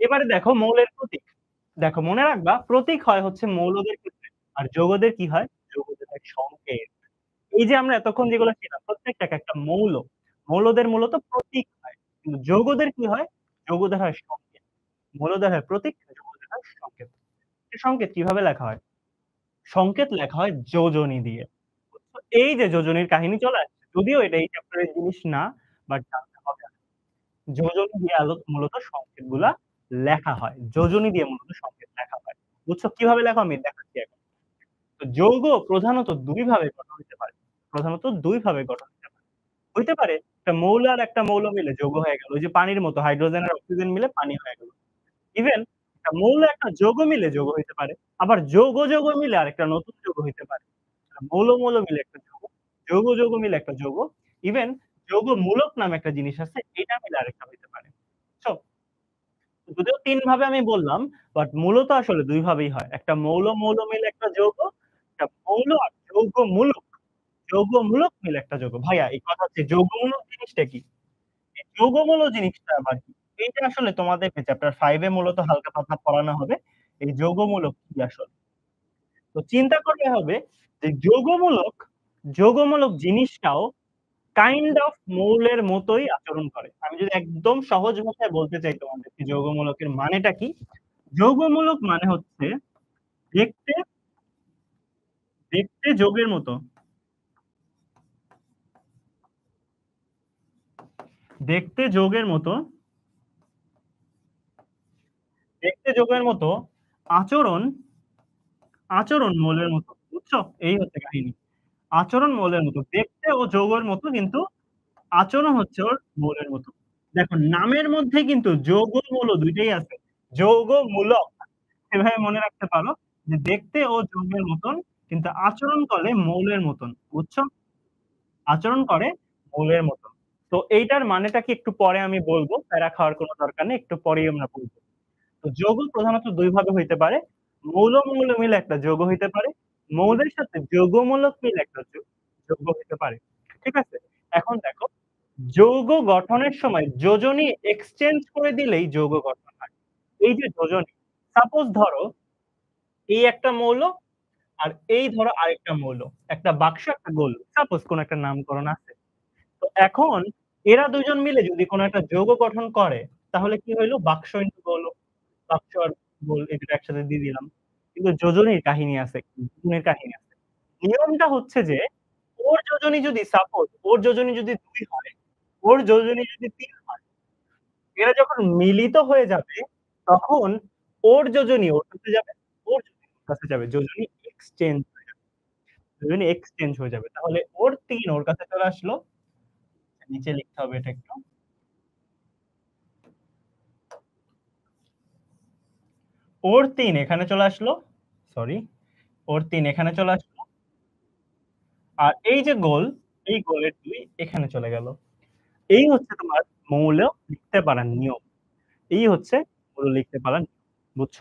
এবারে দেখো মৌলের প্রতীক। দেখো মনে রাখবা প্রতীক হয় হচ্ছে মৌলদের ক্ষেত্রে। আর যৌগদের কি হয়? যৌগদের হয় সংকেত। এই যে আমরা এতক্ষণ যেগুলো শিখলাম প্রত্যেকটা একেকটা মৌল। মৌলদের মূলত প্রতীক হয়। কিন্তু যৌগদের কি হয়? যৌগদের হয় সংকেত। মৌলদের হয় প্রতীক, যৌগদের হয় সংকেত। সংকেত কীভাবে লেখা হয়? সংকেত লেখা হয় যোজনী দিয়ে। এই যে যোজনীর কাহিনী চলে আসছে। যদিও এটা এই চ্যাপ্টারের জিনিস না, বাট জানতে হবে। যোজনী দিয়ে মূলত সংকেতগুলা লেখা হয়। যোজনী দিয়ে মূলত সংকেত লেখা হয়। বুঝছ কীভাবে লেখা আমি দেখাচ্ছি এখন। যৌগ প্রধানত ২ ভাবে গঠন হইতে পারে। প্রধানত ২ ভাবে গঠন হইতে পারে। হইতে পারে একটা মৌল আর একটা মৌল মিলে যৌগ হয়ে গেল। ওই যে পানির মতো হাইড্রোজেন আর অক্সিজেন মিলে পানি হয়ে গেল। ইভেন একটা মৌল একটা যৌগ মিলে যৌগ হইতে পারে। আবার যৌগ, যৌগ মিলে আরেকটা নতুন যৌগ হইতে পারে। মৌল, মৌল মিলে একটা যৌগ, যৌগ, যৌগ মিলে একটা যৌগ। ইভেন যৌগ মূলক নামে একটা জিনিস আছে, এটা মিলে আরেকটা হইতে পারে। বুঝছ? যদিও ৩ ভাবে আমি বললাম, বাট মূলত আসলে ২ ভাবেই হয়। একটা মৌল, মৌল মিলে একটা যৌগ, একটা মৌল আর যৌগমূলক, যৌগমূলক মিলে একটা যৌগ। ভাইয়া এই কথা হচ্ছে যৌগমূলক জিনিসটা কি? যৌগমূলক জিনিসটা আবার কি? এইটা আসলে তোমাদের চ্যাপ্টার 5 এ মূলত হালকা পাতলা পড়ানো হবে। এই যৌগমূলক কি আসলে? তো চিন্তা করতে হবে যে যৌগমূলক, যৌগমূলক জিনিসটাও কাইন্ড অফ মৌলের মতোই আচরণ করে। আমি যদি একদম সহজ ভাষায় বলতে চাই তোমাদেরকে যৌগমূলকের মানেটা কি? যৌগমূলক মানে হচ্ছে দেখতে দেখতে যোগের মতো। দেখতে যোগের মতো দেখতে যোগের মতো আচরণ, আচরণ মৌলের মতো। বুঝছ? এই হচ্ছে কাহিনী। আচরণ মৌলের মতো। দেখতে ও যৌগের মতো কিন্তু আচরণ হচ্ছে ওর মৌলের মতো। দেখো নামের মধ্যে কিন্তু যৌগ মৌল ২ টাই আছে। যৌগমূলক। এভাবে মনে রাখতে পারো যে দেখতে ও যৌগের মতন কিন্তু আচরণ করে মৌলের মতন। বুঝছ? আচরণ করে মৌলের মতন। তো এইটার মানেটা কি একটু পরে আমি বলব প্যারা খাওয়ার কোনো দরকার নেই। একটু পরেই আমরা বলব তো যৌগ প্রধানত ২ ভাবে হইতে পারে। মৌল, মৌল মিলে একটা যৌগ হইতে পারে। মৌলের সাথে যৌগমূলক মিলে একটা যৌগ হইতে পারে। ঠিক আছে? এখন দেখো যৌগ গঠনের সময় যোজনী এক্সচেঞ্জ করে দিলেই যৌগ গঠন হয়। এই যে যোজনী, সাপোজ ধরো এই একটা মৌল আর এই ধরো আরেকটা মৌল। একটা বাক্স একটা গোল। সাপোজ কোন একটা নামকরণ আছে। তো এখন এরা ২ জন মিলে যদি কোন একটা যৌগ গঠন করে, তাহলে কি হইল? বাক্স ইন্টু গোল। বাক্স আর গোল ২ একসাথে দিয়ে দিলাম। কিন্তু যোজনীর কাহিনী আছে, যোজনীর কাহিনী আছে। নিয়মটা হচ্ছে যে ওর যোজনী যদি সাপোজ ওর যোজনী যদি ২ হয়, ওর যোজনী যদি ৩ হয়, এরা যখন মিলিত হয়ে যাবে, তখন ওর যোজনী ওর কাছে যাবে, ওর কাছে যাবে। যোজনী এক্সচেঞ্জ হয়ে যাবে। যোজনী এক্সচেঞ্জ হয়ে যাবে। তাহলে ওর ৩ ওর কাছে চলে আসলো। নিচে লিখতে হবে এটা একটু। ওর তিন এখানে চলে আসলো। সরি। ওর ৩ এখানে চলে আসলো। আর এই যে গোল, এই গোলের ২ এখানে চলে গেল। এই হচ্ছে তোমার মৌল লিখতে পারার নিয়ম। এই হচ্ছে মৌল লিখতে পারার। বুঝছ?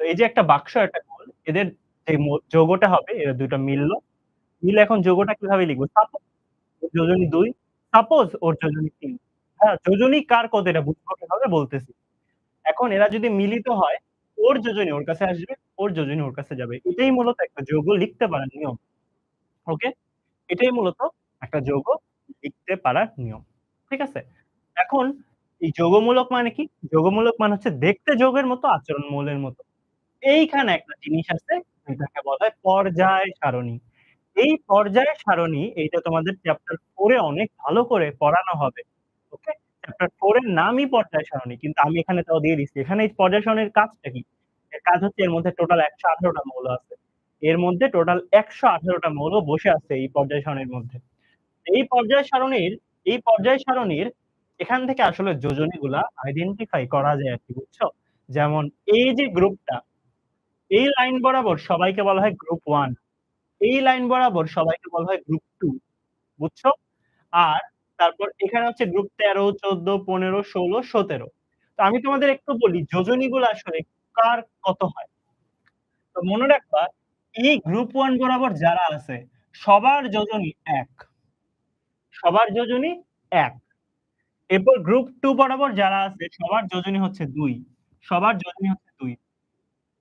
তো এই যে একটা বাক্স একটা গোল, এদের মৌ যৌগটা হবে এরা ২ টা মিলল। মিলে এখন যৌগটা কীভাবে লিখব সাপোজ যোজনী দুই সাপোজ ওর যোজনী ৩। হ্যাঁ, যোজনী কার কত এটা বুঝব কীভাবে বলতেছি। এখন এরা যদি মিলিত হয়, ওর যোজনী ওর কাছে আসবে, ওর যোজনী ওর কাছে যাবে। এটাই মূলত একটা যৌগ লিখতে পারার নিয়ম। ওকে? এটাই মূলত একটা যৌগ লিখতে পারার নিয়ম। ঠিক আছে? এখন এই যৌগমূলক মানে কি? যৌগমূলক মানে হচ্ছে দেখতে যৌগের মতো আচরণ মৌলের মতো। এইখানে একটা জিনিস আছে এটাকে বলা হয় পর্যায় সারণী। এই পর্যায় সারণী এইটা তোমাদের চ্যাপ্টার 4 এ অনেক ভালো করে পড়ানো হবে। চ্যাপ্টার 4 এর নামই পর্যায় সারণী। কিন্তু আমি এখানে তাও দিয়ে দিচ্ছি। এখানে এই পর্যায় সারণীর কাজটা কি? কাজ হচ্ছে এর মধ্যে টোটাল ১১৮ টা মৌল আছে। এর মধ্যে টোটাল ১১৮ টা মৌল বসে আছে এই পর্যায় সারণীর মধ্যে। এই পর্যায় সারণীর এই পর্যায় সারণীর এখান থেকে আসলে যোজনীগুলা আইডেন্টিফাই করা যায় আরকি। বুঝছ? যেমন এই যে গ্রুপটা, এই লাইন বরাবর সবাইকে বলা হয় গ্রুপ ওয়ান এই লাইন বরাবর সবাইকে বলা হয় গ্রুপ টু বুঝছ? আর তারপর এখানে হচ্ছে গ্রুপ ১৩, ১৪, ১৫, ১৬, ১৭ তো আমি তোমাদের একটু বলি যোজনীগুলো আসলে কার কত হয়? তো মনে রাখবা এই গ্রুপ 1 বরাবর যারা আছে সবার যোজনী এক সবার যোজনী ১ এরপর গ্রুপ টু বরাবর যারা আছে সবার যোজনী হচ্ছে দুই সবার যোজনী হচ্ছে দুই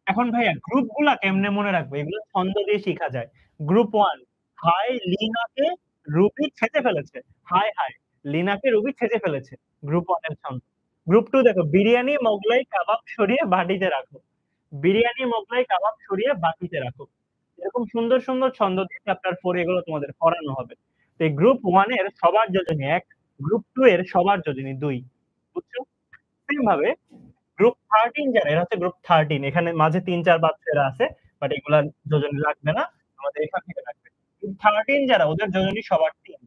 এখন ভাইয়া গ্রুপগুলা কেমনে মনে রাখব? এগুলো ছন্দ দিয়ে শিখা যায়। গ্রুপ ওয়ান হাই লিনাকে রুবি ছেঁচে ফেলেছে। হায়, হায় লিনাকে রুবি ছেঁচে ফেলেছে। গ্রুপ 1 এর ছন্দ। গ্রুপ 2 দেখো বিরিয়ানি, মোগলাই, কাবাব সরিয়ে বাটিতে রাখো। বিরিয়ানি, মোগলাই, কাবাব সরিয়ে বাটিতে রাখো। এরকম সুন্দর, সুন্দর ছন্দ দিয়ে চ্যাপ্টার 4 এগুলো তোমাদের পড়ানো হবে। তো গ্রুপ 1 এর সবার যোজনী এক গ্রুপ টু এর সবার যোজনী দুই বুঝছ? সেম ভাবে গ্রুপ 13 যারা এরা হচ্ছে গ্রুপ 13 এখানে মাঝে তিন চার বাচ্চারা আছে। বাট এগুলার যোজনী লাগবে না। আমাদের এখান থেকে লাগবে। 13 যারা ওদের যোজনী সবার ৩।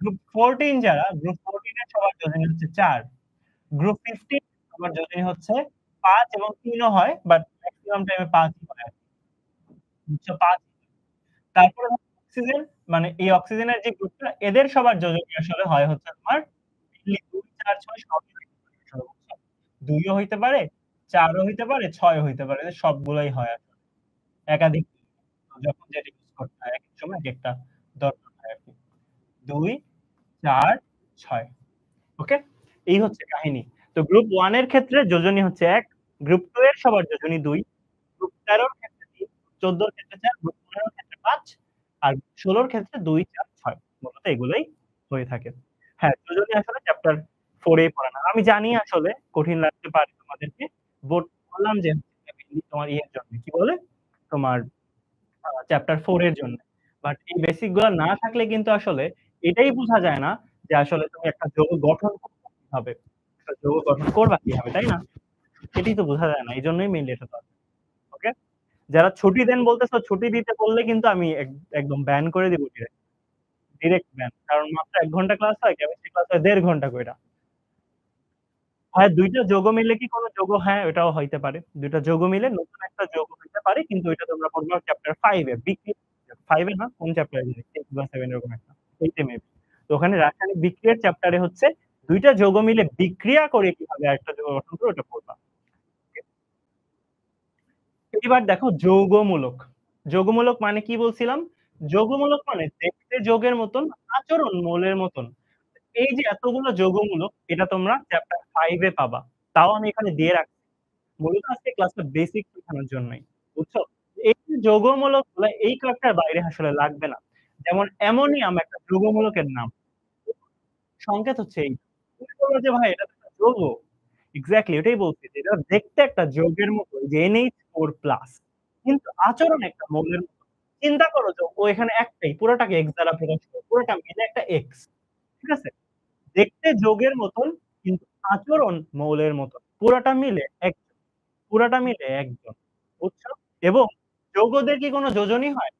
গ্রুপ 14 যারা গ্রুপ 14 এর সবার যোজনী হচ্ছে ৪। গ্রুপ 15 সবার যোজনী হচ্ছে ৫ এবং ৩ ও হয়। বাট মেক্সিমাম টাইমে ৫ ই হয় ৫ তারপরে অক্সিজেন মানে এই অক্সিজেনের যে গ্রুপটা এদের সবার যোজনী আসলে হয় হচ্ছে তোমার মেইনলি ২, ৪, ৬ সবই বুঝছ? ২ ও হইতে পারে, চারও হইতে পারে, ৬ ও হইতে পারে। সবগুলোই হয়। একাধিক যখন যেটা ইউজ করতে হয় সময় একেকটা দরকার। ২, ৪, ৬ ওকে? এই হচ্ছে কাহিনী। তো গ্রুপ 1 এর ক্ষেত্রে যোজনী হচ্ছে ১, গ্রুপ 2 এর সবার যোজনী ২, গ্রুপ 13 র ক্ষেত্রে ৩, ১৪ র ক্ষেত্রে ৪, গ্রুপ ১৫ র ক্ষেত্রে ৫ আর ১৬ র ক্ষেত্রে ২, ৪, ৬ মূলত এগুলোই হয়ে থাকে। হ্যাঁ, যোজনী আসলে চ্যাপ্টার 4 এই পড়ানো হয়। আমি জানি আসলে কঠিন লাগতে পারে তোমাদেরকে। বোট বললাম যে তোমার ইয়ের জন্য কি বলে? তোমার চ্যাপ্টার 4 এর জন্য। বাট এই বেসিকগুলা না থাকলে কিন্তু আসলে এটাই বুঝা যায় না যে আসলে তুমি একটা যৌগ গঠন কীভাবে? একটা যৌগ গঠন করবা কীভাবে, তাই না? এটাই তো বোঝা যায় না। এজন্যই মেইনলি এটা। ওকে? যারা ছুটি দেন বলতেছো, ছুটি দিতে বললে কিন্তু আমি একদম ব্যান করে দিব ডিরেক্ট। Direct ban. কারণ মাত্র ১ ঘণ্টা ক্লাস হয়, কেমিস্ট্রি ক্লাস হয় ১.৫ ঘণ্টা কইরা। হয় ২ টা যৌগ মিললে কি কোন যৌগ হ্যাঁ, এটাও হইতে পারে। ২ টা যৌগ মিলে নতুন একটা যৌগ হইতে পারে। কিন্তু এটা তোমরা পড়বা চ্যাপ্টার 5 এ। বিক্রিয়া 5 এ না কোন চ্যাপ্টারে জানি 6 বা 7 এরকম একটা। 8 এ মেবি। তো ওখানে রাসায়নিক বিক্রিয়ার চ্যাপ্টারে হচ্ছে ২ টা যৌগ মিলে বিক্রিয়া করে কীভাবে আরেকটা যৌগ গঠন করে ওটা পড়বা। এবার দেখো যৌগমূলক। যৌগমূলক মানে কি বলছিলাম? যৌগমূলক মানে দেখতে যোগের মতন, আচরণ মৌলের মতন। এই যে এতগুলো যৌগমূলক এটা তোমরা চ্যাপ্টার ফাইভে পাবা। তাও আমি এখানে দিয়ে রাখছি। মূলত আজকে ক্লাসটা বেসিক শেখানোর জন্যই। বুঝছ? এই যে যৌগমূলকগুলা এই কয়েকটার বাইরে আসলে লাগবে না। যেমন অ্যামোনিয়াম একটা যৌগমূলকের নাম। সংকেত হচ্ছে এই। যে, ভাই, এটা যৌগ। এক্সাক্টলি এটাই বলছি যে, এটা দেখতে একটা যৌগের মতো যে NH4+ কিন্তু আচরণ একটা মৌলের মতো। চিন্তা করো যে, ও এখানে একটাই, পুরাটাকে এক্স দ্বারা প্রকাশ করে। পুরোটা মিলে একটা X। ঠিক আছে? দেখতে যোগের মতন, কিন্তু আচরণ মৌলের মতন। পুরাটা মিলে এক পুরাটা মিলে একজন। বুঝছ? এবং যৌগদের কি কোন যোজনী হয়?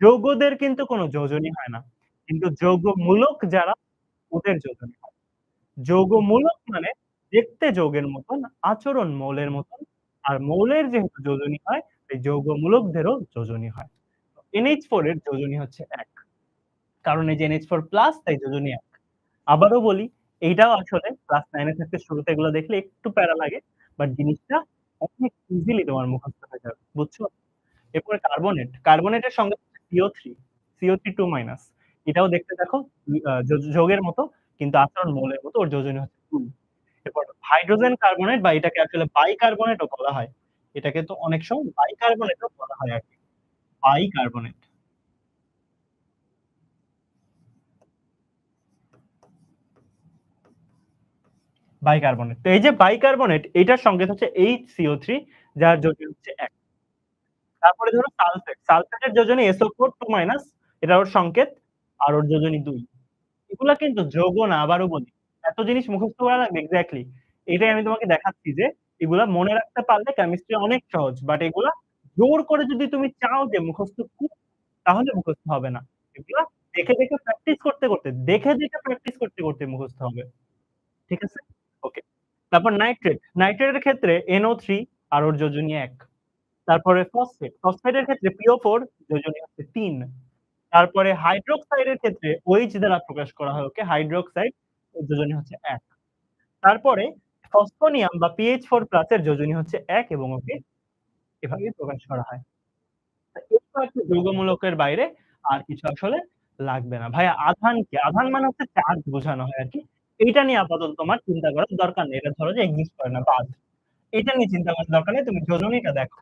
যৌগদের কিন্তু কোন যোজনী হয় না। কিন্তু যৌগমূলক যারা ওদের যোজনী হয়। যৌগমূলক মানে দেখতে যৌগের মতন, আচরণ মৌলের মতন। আর মৌলের যেহেতু যোজনী হয়, এই যৌগমূলকদেরও যোজনী হয়। এনএইচ ফোর এর যোজনী হচ্ছে ১। কারণ এই যে NH4+ তাই যোজনী ১। আবারও বলি, এইটাও আসলে ক্লাস 9 এ থাকতে শুরুতে এগুলো দেখলে একটু প্যারা লাগে। বাট জিনিসটা অনেক ইজিলি তোমার মুখস্থ হয়ে যাবে। বুঝছ? এরপরে কার্বনেট। কার্বনেটের সংজ্ঞা হচ্ছে CO3, CO3 2- এটাও দেখতে দেখো যৌগের মতো কিন্তু আচরণ মৌলের মতো ওর যোজনী হচ্ছে 2 এরপর হাইড্রোজেন কার্বনেট বা এটাকে আসলে বাইকার্বনেটও বলা হয়। এটাকে তো অনেক সময় বাইকার্বনেটও বলা হয় আরকি। বাইকার্বনেট। বাইকার্বনেট। তো এই যে বাইকার্বনেট এটার সংকেত হচ্ছে এইচ সিও থ্রি যার যোজনী হচ্ছে ১। তারপরে ধরো সালফেট। সালফেটের যোজনী SO4 2- এটা ওর সংকেত আর ওর যোজনী দুই এগুলা কিন্তু যোগ না আবারও বলি। এত জিনিস মুখস্থ করা লাগবে এক্সাক্টলি। এটাই আমি তোমাকে দেখাচ্ছি যে এগুলা মনে রাখতে পারলে কেমিস্ট্রি অনেক সহজ। বাট এগুলা জোর করে যদি তুমি চাও যে মুখস্থ তাহলে মুখস্থ হবে না। এগুলা দেখে, দেখে প্র্যাকটিস করতে, করতে দেখে, দেখে প্র্যাকটিস করতে, করতে মুখস্থ হবে। ঠিক আছে? ওকে। তারপর নাইট্রেট। নাইট্রেটের ক্ষেত্রে NO3 আর ওর যোজনী ১। তারপরে ফসফেট। ফসফেটের ক্ষেত্রে PO4 যোজনী হচ্ছে ৩। তারপরে হাইড্রোক্সাইডের ক্ষেত্রে OH দ্বারা প্রকাশ করা হয় ওকে হাইড্রোক্সাইড যোজনী হচ্ছে ১। তারপরে ফসফোনিয়াম বা PH4+ এর যোজনী হচ্ছে ১ এবং ওকে এভাবেই প্রকাশ করা হয়। যৌগমূলকের বাইরে আর কিছু আসলে লাগবে না। ভাইয়া, আধান কি? আধান মানে হচ্ছে চার্জ বোঝানো হয় আরকি। এইটা নিয়ে আপাতত তোমার চিন্তা করার দরকার নেই। এটা ধরো যে এক্সিস্ট করে না, বাদ। এটা নিয়ে চিন্তা করার দরকার নেই। তুমি যোজনীটা দেখো।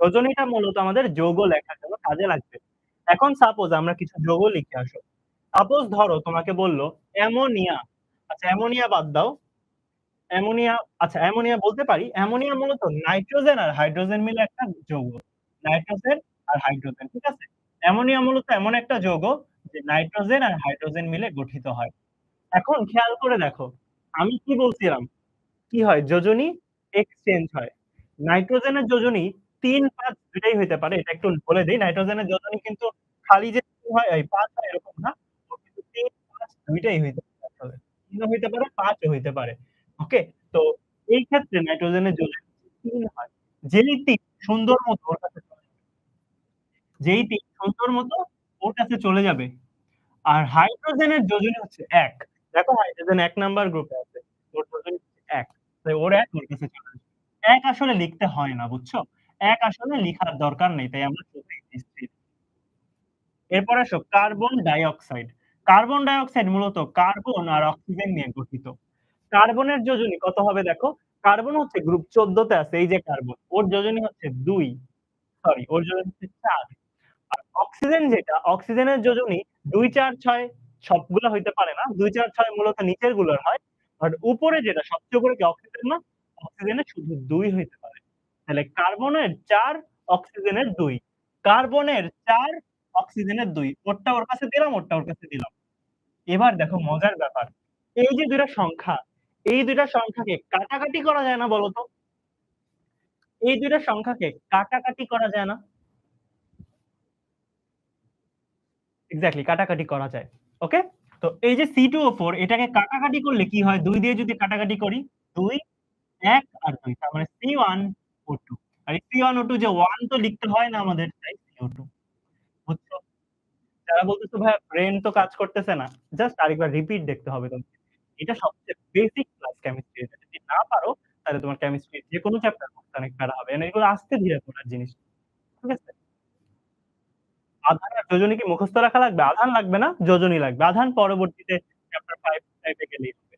যোজনীটা মূলত আমাদের যৌগ লেখার জন্য কাজে লাগবে। এখন সাপোজ আমরা কিছু যৌগ লিখে আসো। সাপোজ ধরো তোমাকে বলল অ্যামোনিয়া। আচ্ছা অ্যামোনিয়া বাদ দাও। অ্যামোনিয়া আচ্ছা অ্যামোনিয়া বলতে পারি। অ্যামোনিয়া মূলত নাইট্রোজেন আর হাইড্রোজেন মিলে একটা যৌগ। নাইট্রোজেন আর হাইড্রোজেন, ঠিক আছে? অ্যামোনিয়া মূলত এমন একটা যৌগ যে নাইট্রোজেন আর হাইড্রোজেন মিলে গঠিত হয়। এখন খেয়াল করে দেখো, আমি কি বলছিলাম? কি হয়? যোজনী এক্সচেঞ্জ হয়। নাইট্রোজেনের যোজনী ৩, ৫ ২ টাই হইতে পারে। এটা একটু বলে দেই। নাইট্রোজেনের যোজনী কিন্তু খালি যে হয় এই ৫ হয় এরকম না। কিন্তু ৩, ৫ ২ টাই হইতে পারে। ৩ হইতে পারে, ৫ ও হইতে পারে। ওকে? তো এই ক্ষেত্রে নাইট্রোজেনের যোজনী ৩ হয়। যেই ৩ সুন্দর মতো ওর কাছে চলে। যেই ৩ সুন্দর মতো ওর কাছে চলে যাবে। আর হাইড্রোজেনের যোজনী হচ্ছে এক দেখো হাইড্রোজেন এক নাম্বার গ্রুপে আছে। ওর যোজনী ১। তাই ওর এক ওর কাছে চলে। ১ আসলে লিখতে হয় না, বুঝছ? ১ আসলে লিখার দরকার নেই। তাই আমরা এরপর আসো carbon dioxide. Carbon dioxide মূলত কার্বন আর অক্সিজেন নিয়ে গঠিত। কার্বনের যোজনী কত হবে দেখো? কার্বন হচ্ছে গ্রুপ ১৪ তে আছে। এই যে কার্বন। ওর যোজনী হচ্ছে ২। সরি ওর যোজনী হচ্ছে ৪। আর অক্সিজেন যেটা, অক্সিজেনের যোজনী ২, ৪, ৬ সবগুলা হইতে পারে না। ২, ৪, ৬ মূলত নিচেরগুলোর হয়। আর উপরে যেটা সবচেয়ে উপরে কি অক্সিজেন না? অক্সিজেনের শুধু দুই হইতে। তাহলে কার্বনের চার অক্সিজেনের দুই কার্বনের চার অক্সিজেনের দুই ওরটা ওর কাছে দিলাম, ওরটা ওর কাছে দিলাম। এবার দেখো মজার ব্যাপার। এই যে ২ টা সংখ্যা, এই দুইটা সংখ্যাকে কাটাকাটি করা যায় না বলো তো? এই দুইটা সংখ্যাকে কাটাকাটি করা যায় না? এক্সাক্টলি কাটাকাটি করা যায়। ওকে? তো এই যে C2O4 এটাকে কাটাকাটি করলে কি হয়? দুই দিয়ে যদি কাটাকাটি করি, ২, ১ আর দুই তার মানে C1O2 আর C1O2 যে 1 তো লিখতে হয় না আমাদের তাই CO2 বুঝছ? যারা বলতেছো ভাইয়া ব্রেইন তো কাজ করতেছে না। জাস্ট আরেকবার রিপিট দেখতে হবে তোমাকে। এটা সবচেয়ে বেসিক ক্লাস কেমিস্ট্রি এটা যদি না পারো তাহলে তোমার কেমিস্ট্রির যেকোনো চ্যাপ্টার পড়তে অনেক হবে। এগুলো ধীরে পড়ার জিনিস। ঠিক আছে? আধান আর যোজনী কি মুখস্থ রাখা লাগবে? আধান লাগবে না, যোজনী লাগবে। আধান পরবর্তীতে চ্যাপ্টার 5 টাইপে গেলেই হবে।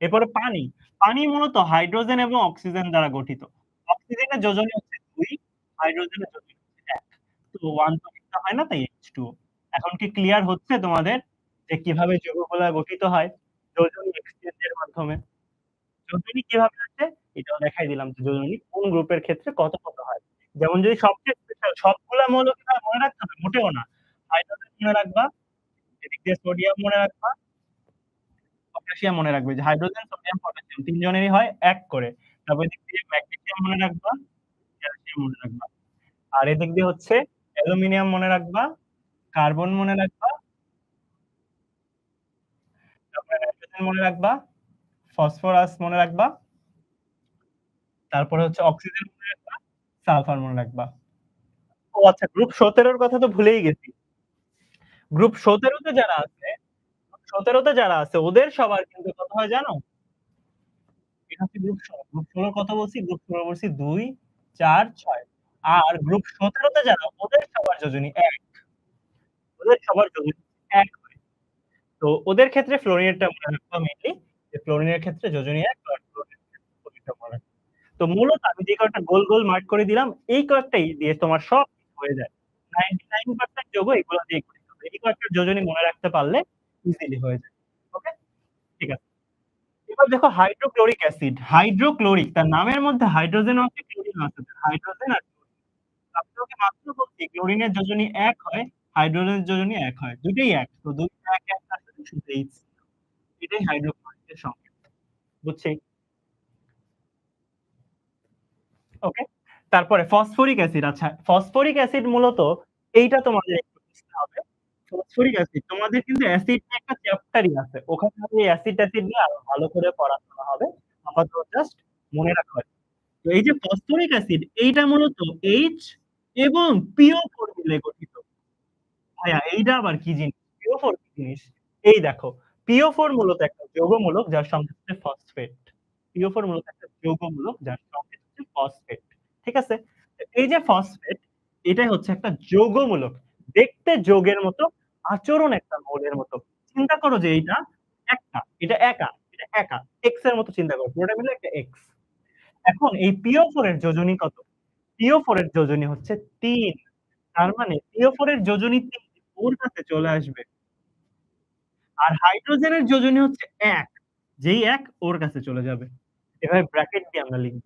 এরপরে পানি। পানি মূলত হাইড্রোজেন এবং অক্সিজেন দ্বারা গঠিত। অক্সিজেনের যোজনী হচ্ছে দুই হাইড্রোজেনের যোজনী হচ্ছে ১। তো 1 তো লিখতে হয় না তাই H2O এখন কি ক্লিয়ার হচ্ছে তোমাদের যে কীভাবে যৌগগুলা গঠিত হয়? যোজনী এক্সচেঞ্জ এর মাধ্যমে। যোজনী কীভাবে হচ্ছে? এটাও দেখাই দিলাম যে যোজনী কোন গ্রুপের ক্ষেত্রে কত, কত হয়। যেমন যদি সবচেয়ে স্পেশাল সবগুলা মৌলকে কি মনে রাখতে হবে? মোটেও না। হাইড্রোজেন মনে রাখবা, এদিক দিয়ে সোডিয়াম মনে রাখবা পটাশিয়াম মনে রাখবে যে হাইড্রোজেন, সোডিয়াম, পটাশিয়াম ৩ জনেরই হয় ১ করে। তারপর এদিক দিয়ে ম্যাগনেসিয়াম মনে রাখবা, ক্যালসিয়াম মনে রাখবা। আর এদিক দিয়ে হচ্ছে অ্যালুমিনিয়াম মনে রাখবা, কার্বন মনে রাখবা তারপরে নাইট্রোজেন মনে রাখবা, ফসফরাস মনে রাখবা তারপরে হচ্ছে অক্সিজেন মনে রাখবা, সালফার মনে রাখবা। ও আচ্ছা গ্রুপ সতেরোর কথা তো ভুলেই গেছি। গ্রুপ সতেরোতে যারা আছে, গ্রুপ ১৭ তে যারা আছে ওদের সবার কিন্তু কত হয় জানো? এটা হচ্ছে গ্রুপ ১৬ গ্রুপ ১৬ কত বলছি? গ্রুপ ১৬ বলছি ২, ৪, ৬ আর গ্রুপ ১৭ তে যারা ওদের সবার যোজনী ১। ওদের সবার যোজনী ১ হয়। তো ওদের ক্ষেত্রে ফ্লোরিনেটটা মনে রাখবা মেইনলি যে ফ্লোরিনের ক্ষেত্রে যোজনী ১ আর ফ্লোরিনের ক্ষেত্রে ফ্লোরিনটা রাখবা। তো মূলত আমি যে কয়েকটা গোল, গোল মার্ক করে দিলাম এই কয়েকটাই দিয়ে তোমার সব হয়ে যায়। 99% যৌগ এগুলা গঠিত। এই কয়েকটা যোজনী মনে রাখতে পারলে ইজিলি হয়ে যায়। ওকে? ঠিক আছে। এবার দেখো হাইড্রোক্লোরিক অ্যাসিড। হাইড্রোক্লোরিক তার নামের মধ্যে হাইড্রোজেনও আছে, ক্লোরিনও আছে। হাইড্রোজেন আর ক্লোরিন। আমি মাত্র বলছি ক্লোরিনের যোজনী ১ হয়, হাইড্রোজেনের যোজনী ১ হয়। দুটোই ১। তো ২ টা ১, ১ কাটলে শুধু এটাই হাইড্রোক্লোরিক এর সংকেত। বুঝছি? ওকে? তারপরে ফসফরিক অ্যাসিড আচ্ছা ফসফরিক অ্যাসিড মূলত এইটা তোমাদের একটু বুঝতে হবে। ফসফরিক অ্যাসিড তোমাদের কিন্তু অ্যাসিড একটা চ্যাপ্টারই আছে। ওখানে আমি অ্যাসিড-ট্যাসিড নিয়ে আরও ভালো করে পড়াশোনা হবে। আপাতত জাস্ট মনে রাখো। তো এই যে ফসফরিক অ্যাসিড এইটা মূলত H এবং PO4 মিলে গঠিত। ভাইয়া এইটা আবার কি জিনিস? PO4 কি জিনিস? এই দেখো PO4 মূলত একটা যৌগমূলক যার সংকেত হচ্ছে ফসফেট। PO4 মূলত একটা যৌগমূলক যার সংকেত হচ্ছে ফসফেট। ঠিক আছে? এই যে ফসফেট এটাই হচ্ছে একটা যৌগমূলক। দেখতে যৌগের মতো, আচরণ একটা মৌলের মতো। চিন্তা করো যে এইটা একটা, এটা একা, এটা একা। X এর মতো চিন্তা করো। পুরোটা মিলে একটা X এখন এই PO4 এর যোজনী কত? PO4 এর যোজনী হচ্ছে ৩। তার মানে PO4 এর যোজনী ৩ ওর কাছে চলে আসবে। আর হাইড্রোজেনের যোজনী হচ্ছে এক যেই এক ওর কাছে চলে যাবে। এভাবে ব্র্যাকেট দিয়ে আমরা লিখব।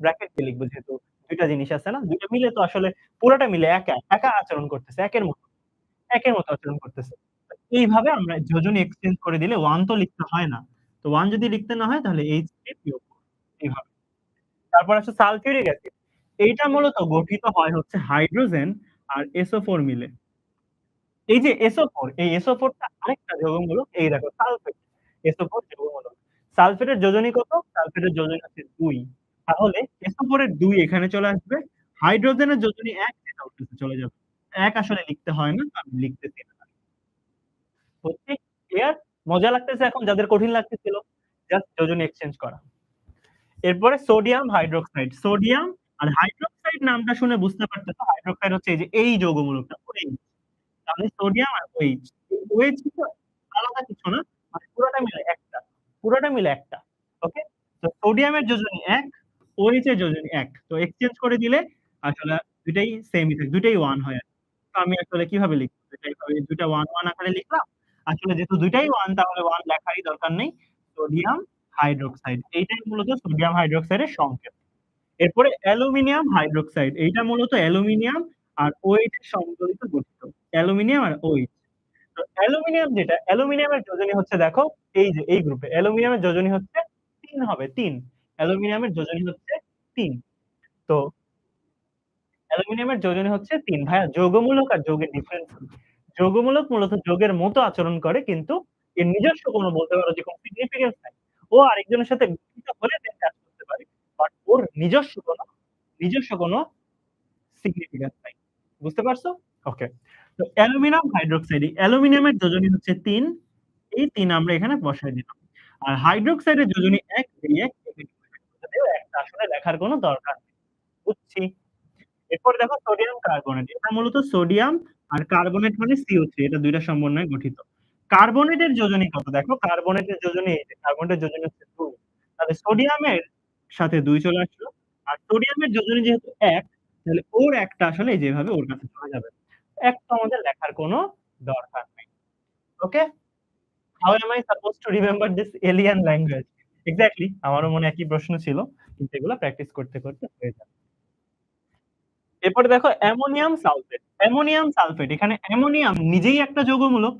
ব্র্যাকেট দিয়ে লিখব যেহেতু দুইটা জিনিস আছে না? দুইটা মিলে তো আসলে পুরোটা মিলে একা, একা আচরণ করতেছে। একের মতো। একের মতো আচরণ করতেছে। এইভাবে আমরা যোজনী এক্সচেঞ্জ করে দিলে 1 তো লিখতে হয় না। তো 1 যদি লিখতে না হয়, তাহলে H3PO4 এভাবে। তারপর আছে সালফিউরিক অ্যাসিড। এইটা মূলত গঠিত হয় হচ্ছে হাইড্রোজেন আর SO4 মিলে। এই যে SO4 এই SO4 টা আরেকটা যৌগমূলক, এই দেখো সালফেট। SO4 যৌগমূলক। সালফেটের যোজনী কত? সালফেটের যোজনী আছে দুই তাহলে SO4 এর ২ এখানে চলে আসবে। হাইড্রোজেনের যোজনী এক, এটা ওর চলে যাবে। ১ আসলে লিখতে হয় না। আমি লিখতেছি না। হচ্ছে ক্লিয়ার? মজা লাগতেছে এখন যাদের কঠিন লাগতেছিল? জাস্ট যোজনী এক্সচেঞ্জ করা। এরপরে সোডিয়াম হাইড্রোক্সাইড। সোডিয়াম আর হাইড্রোক্সাইড নামটা শুনে বুঝতে পারতেছো হাইড্রোক্সাইড হচ্ছে এই যে এই যৌগমূলকটা তাহলে সোডিয়াম আর OH কিন্তু আলাদা কিছু না। মানে পুরাটা মিলে একটা। পুরাটা মিলে একটা। ওকে? তো সোডিয়ামের যোজনী ১, OH এর যোজনী এক তো এক্সচেঞ্জ করে দিলে আসলে ২ টাই সেমই থাকে। ২ টাই 1 হয় আমি আসলে কীভাবে লিখব? ২ টা ওয়ান ২ টা 1, 1 আকারে লিখলাম। আসলে যেহেতু দুইটাই ওয়ান তাহলে ওয়ান লেখারই দরকার নেই। Sodium hydroxide. এইটাই মূলত সোডিয়াম হাইড্রোক্সাইডের সংকেত। এরপরে অ্যালুমিনিয়াম হাইড্রোক্সাইড। এইটা মূলত অ্যালুমিনিয়াম আর এর সমন্বয়ে গঠিত। অ্যালুমিনিয়াম আর OH। তো অ্যালুমিনিয়াম যেটা, অ্যালুমিনিয়ামের যোজনী হচ্ছে দেখো এই যে এই গ্রুপে। অ্যালুমিনিয়ামের যোজনী হচ্ছে ৩ হবে ৩। অ্যালুমিনিয়ামের যোজনী হচ্ছে ৩। তো অ্যালুমিনিয়ামের যোজনী হচ্ছে ৩। ভাইয়া যৌগমূলক আর যৌগের ডিফারেন্স? যৌগমূলক মূলত যৌগের মতো আচরণ করে কিন্তু এর নিজস্ব কোনো বলতে পারো যে কোনো সিগনিফিকেন্স নাই। ও আরেকজনের সাথে গঠিত হলে দেন কাজ করতে পারে। বাট ওর নিজস্ব কোনো নিজস্ব কোনো সিগনিফিকেন্স নাই। বুঝতে পারছ? ওকে। তো অ্যালুমিনিয়াম হাইড্রোক্সাইড। অ্যালুমিনিয়ামের যোজনী হচ্ছে ৩। এই তিন আমরা এখানে বসায় দিলাম। আর হাইড্রোক্সাইডের যোজনী ১, এই ১ যদিও একটা আসলে লেখার কোনো দরকার নেই। বুঝছি। এরপরে দেখো সোডিয়াম কার্বনেট। এটা মূলত সোডিয়াম আর কার্বনেট মানে CO3 এটা ২ টা সমন্বয়ে গঠিত। কার্বনেটের যোজনী কত? দেখো কার্বনেটের যোজনী কার্বনেটের যোজনী হচ্ছে ২। তাহলে সোডিয়ামের সাথে ২ চলে আসলো। আর সোডিয়ামের যোজনী যেহেতু ১ তাহলে ওর একটা আসলে এই যে ওর কাছে চলে যাবে। ১ তো আমাদের লেখার কোনো দরকার নেই। Okay? How am I supposed to remember this alien language? Exactly আমারও মনে একই প্রশ্ন ছিল। কিন্তু এগুলো প্র্যাকটিস করতে, করতে হয়ে যাবে। এরপরে দেখো অ্যামোনিয়াম সালফেট। অ্যামোনিয়াম সালফেট এখানে অ্যামোনিয়াম নিজেই একটা যৌগমূলক।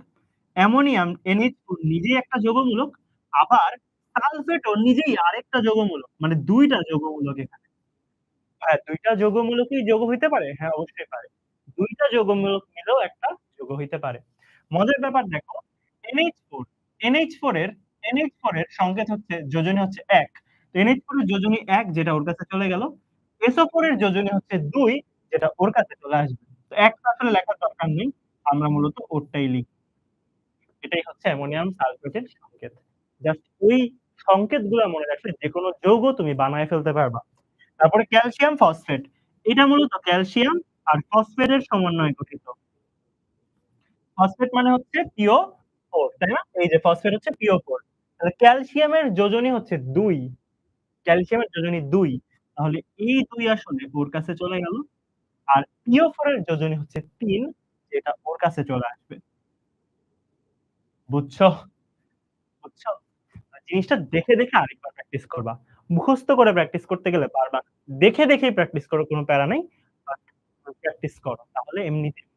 অ্যামোনিয়াম NH4 নিজেই একটা যৌগমূলক। আবার সালফেটও নিজেই আরেকটা যৌগমূলক। মানে ২ টা যৌগমূলক এখানে। হ্যাঁ, ২ টা যৌগমূলকই যৌগ হইতে পারে? হ্যাঁ, অবশ্যই পারে। ২ টা যৌগমূলক মিলেও একটা যৌগ হইতে পারে। মজার ব্যাপার দেখো NH4, NH4 এর NH4 এর সংকেত হচ্ছে যোজনী হচ্ছে এক তো NH4 এর যোজনী এক যেটা ওর কাছে চলে গেল। SO4 এর যোজনী হচ্ছে ২ যেটা ওর কাছে চলে আসবে। তো ১ টা আসলে লেখার দরকার নেই। আমরা মূলত ওরটাই লিখব। এটাই হচ্ছে অ্যামোনিয়াম সালফেটের সংকেত। জাস্ট ওই সংকেতগুলা মনে রাখলে যেকোনো যৌগ তুমি বানায় ফেলতে পারবা। তারপরে ক্যালসিয়াম, ফসফেট। এটা মূলত ক্যালসিয়াম আর ফসফেটের সমন্বয়ে গঠিত। ফসফেট মানে হচ্ছে পিও ফোর তাই না? এই যে ফসফেট হচ্ছে PO4 তাহলে ক্যালসিয়ামের যোজনী হচ্ছে দুই ক্যালসিয়ামের যোজনী দুই তাহলে এই দুই আসলে ওর কাছে চলে গেল। আর PO4 এর যোজনী হচ্ছে তিন যেটা ওর কাছে চলে আসবে। বুঝছ? বুঝছ? জিনিসটা দেখে, দেখে আরেকবার প্র্যাকটিস করবা। মুখস্থ করে প্র্যাকটিস করতে গেলে বারবার। দেখে, দেখেই প্র্যাকটিস করো কোনো প্যারা নেই প্র্যাকটিস করো। তাহলে এমনিতেই